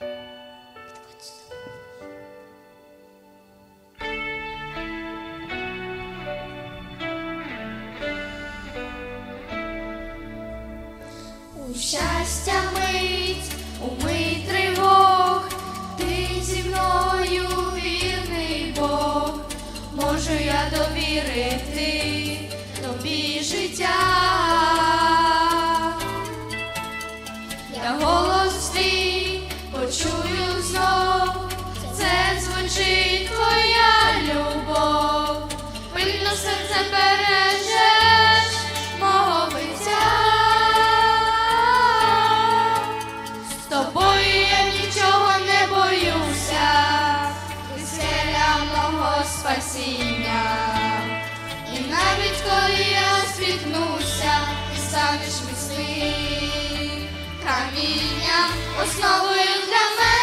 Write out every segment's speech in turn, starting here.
У щастя мить, у мить тривог, ти зі мною вірний Бог, можу я довірити тобі життя, я голос твій почую знов, це звучить твоя любов, пильно серце бережеш мого биття, з тобою я нічого не боюся, ти скеля мого спасіння. Основою для мене.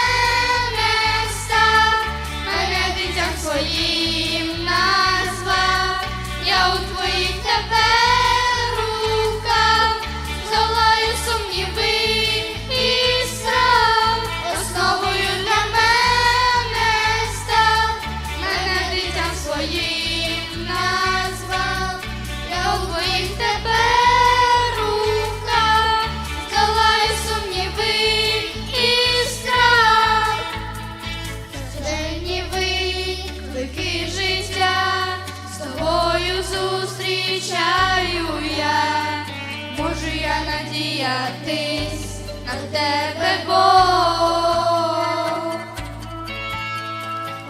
Діятись на тебе Бог.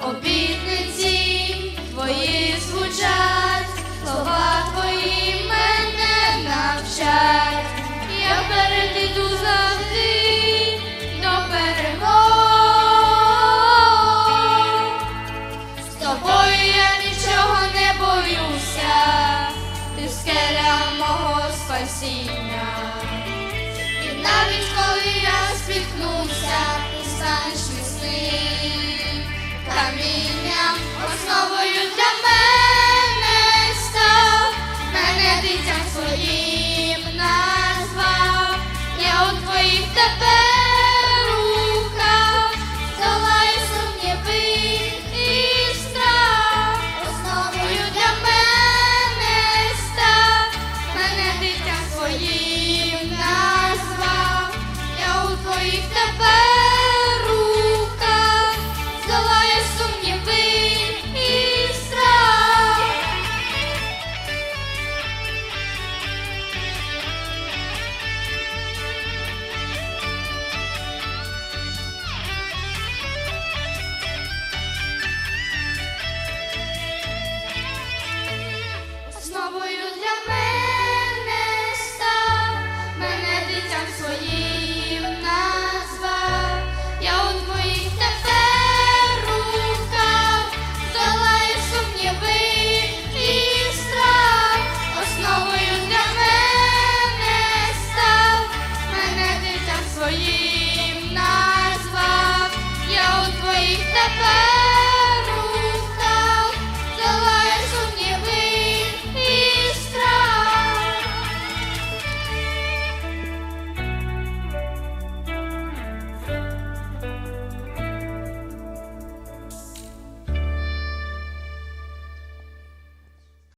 обітниці твої.